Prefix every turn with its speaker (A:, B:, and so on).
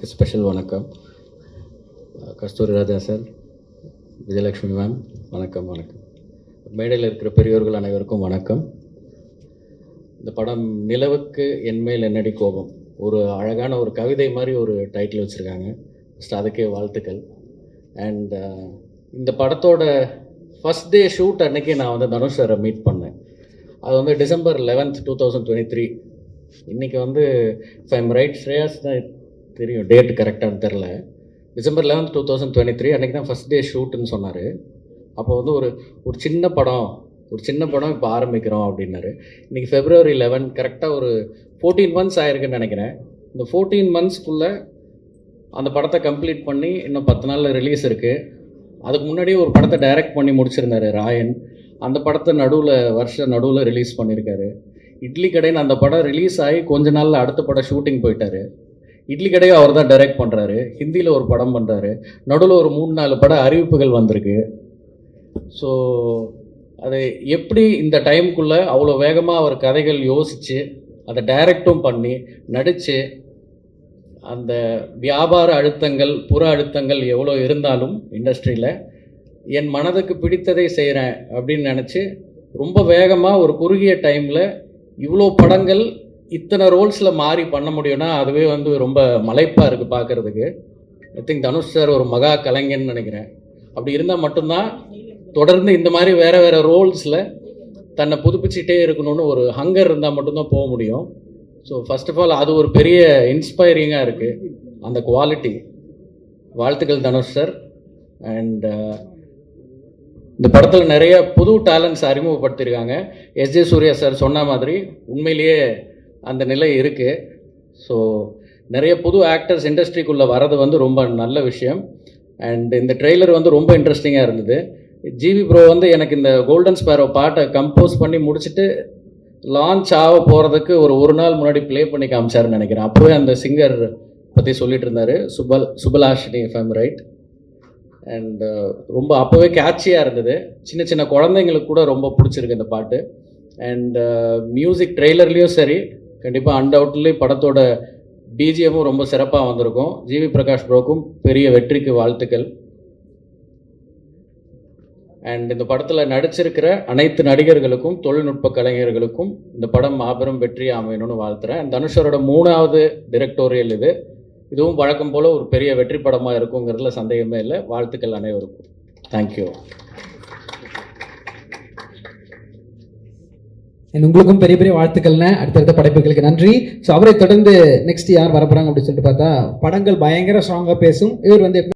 A: அவர்களுக்கு ஸ்பெஷல் வணக்கம். கஸ்தூரி Raja sir Vijayalakshmi ma'am வணக்கம் வணக்கம். மேடையில் இருக்கிற பெரியோர்கள் அனைவருக்கும் வணக்கம். இந்த படம் நிலவுக்கு என்மேல் என்னடி கோபம்? ஒரு அழகான ஒரு கவிதை மாதிரி ஒரு டைட்டில் வச்சுருக்காங்க. ஃபஸ்ட் அதுக்கே வாழ்த்துக்கள். அண்ட் இந்த படத்தோட ஃபஸ்ட் டே ஷூட் அன்னைக்கு நான் வந்து தனுஷ் சாரை மீட் பண்ணேன். அது வந்து December eleventh two thousand twenty three இன்றைக்கி வந்து ஃபைம் ரைட் ஸ்ரேயாஸ் தான் தெரியும் டேட் கரெக்டானு தெரில. December eleventh two thousand twenty three அன்றைக்கி தான் ஃபஸ்ட் டே ஷூட்டுன்னு சொன்னார். அப்போ வந்து ஒரு ஒரு சின்ன படம் ஒரு சின்ன படம் இப்போ ஆரம்பிக்கிறோம் அப்படின்னாரு. இன்றைக்கி ஃபெப்ரவரி லெவன் கரெக்டாக ஒரு ஃபோர்டீன் மந்த்ஸ் ஆயிருக்குன்னு நினைக்கிறேன். இந்த ஃபோர்டீன் மந்த்ஸ்க்குள்ளே அந்த படத்தை கம்ப்ளீட் பண்ணி இன்னும் பத்து நாளில் ரிலீஸ் இருக்குது அதுக்கு முன்னாடியே ஒரு படத்தை டைரக்ட் பண்ணி முடிச்சிருந்தார் ராயன். அந்த படத்தை நடுவில் வருஷ நடுவில் ரிலீஸ் பண்ணியிருக்காரு இட்லி கடைன்னு அந்த படம் ரிலீஸ் ஆகி கொஞ்ச நாளில் அடுத்த படம் ஷூட்டிங் போயிட்டாரு. இட்லி கடையை அவர் தான் டைரக்ட் பண்ணுறாரு ஹிந்தியில் ஒரு படம் பண்ணுறாரு நடுவில் ஒரு மூணு நாலு பட அறிவிப்புகள் வந்திருக்கு. ஸோ அது எப்படி இந்த டைமுக்குள்ளே அவ்வளோ வேகமாக அவர் கதைகள் யோசித்து அதை டைரக்டும் பண்ணி நடித்து அந்த வியாபார அழுத்தங்கள் புற அழுத்தங்கள் எவ்வளோ இருந்தாலும் இண்டஸ்ட்ரியில் என் மனதுக்கு பிடித்ததை செய்கிறேன் அப்படின்னு நினச்சி ரொம்ப வேகமாக ஒரு குறுகிய டைமில் இவ்வளோ படங்கள் இத்தனை ரோல்ஸில் மாறி பண்ண முடியும்னா அதுவே வந்து ரொம்ப மலைப்பாக இருக்குது பார்க்குறதுக்கு ஐ திங்க் தனுஷ் சார் ஒரு மகா கலைஞன்னு நினைக்கிறேன். அப்படி இருந்தால் மட்டும்தான் தொடர்ந்து இந்த மாதிரி வேறு வேறு ரோல்ஸில் தன்னை புதுப்பிச்சுட்டே இருக்கணும்னு ஒரு ஹங்கர் இருந்தால் மட்டும்தான் போக முடியும். ஸோ ஃபர்ஸ்ட் ஆஃப் ஆல் அது ஒரு பெரிய இன்ஸ்பைரிங்காக இருக்குது அந்த குவாலிட்டி வாழ்த்துக்கள் தனுஷ் சார் அண்ட் இந்த படத்தில் நிறைய புது டேலண்ட்ஸ் அறிமுகப்படுத்தியிருக்காங்க எஸ் ஜே சூர்யா சார் சொன்ன மாதிரி உண்மையிலேயே அந்த நிலை இருக்குது ஸோ நிறைய புது ஆக்டர்ஸ் இண்டஸ்ட்ரிக்குள்ளே வர்றது வந்து ரொம்ப நல்ல விஷயம். அண்ட் இந்த ட்ரெய்லர் வந்து ரொம்ப இன்ட்ரெஸ்டிங்காக இருந்தது. ஜிவி ப்ரோ வந்து எனக்கு இந்த கோல்டன் ஸ்பேரோ பாட்டை கம்போஸ் பண்ணி முடிச்சுட்டு லான்ச் ஆக போகிறதுக்கு ஒரு ஒரு நாள் முன்னாடி ப்ளே பண்ணி காமிச்சாருன்னு நினைக்கிறேன். அப்போவே அந்த சிங்கர் பற்றி சொல்லிட்டு இருந்தார். Subal Subalashini fame right and ரொம்ப அப்போவே கேட்சியாக இருந்தது. சின்ன சின்ன குழந்தைங்களுக்கு கூட ரொம்ப பிடிச்சிருக்கு இந்த பாட்டு. அண்ட் மியூசிக் ட்ரெய்லர்லேயும் சரி கண்டிப்பாக அன்டவுட்லி படத்தோட பிஜிஎம்மும் ரொம்ப சிறப்பாக வந்திருக்கும். ஜிவி பிரகாஷ் ப்ரோக்கும் பெரிய வெற்றிக்கு வாழ்த்துக்கள். அண்ட் இந்த படத்தில் நடிச்சிருக்கிற அனைத்து நடிகர்களுக்கும் தொழில்நுட்ப கலைஞர்களுக்கும் இந்த படம் மாபெரும் வெற்றி அமையணும்னு வாழ்த்துறேன். தனுஷரோட மூணாவது டிரெக்டோரியல் இது. இதுவும் வழக்கம் போல் ஒரு பெரிய வெற்றி படமாக இருக்குங்கிறதுல சந்தேகமே இல்லை. வாழ்த்துக்கள் அனைவருக்கும். தேங்க்யூ
B: உங்களுக்கும் பெரிய பெரிய வாழ்த்துக்கள்னு அடுத்தடுத்த படைப்புகளுக்கு நன்றி. ஸோ அவரை தொடர்ந்து நெக்ஸ்ட் யார் வரப்போறாங்க அப்படின்னு சொல்லிட்டு பார்த்தா படங்கள் பயங்கர ஸ்ட்ராங்காக பேசும். இவர் வந்து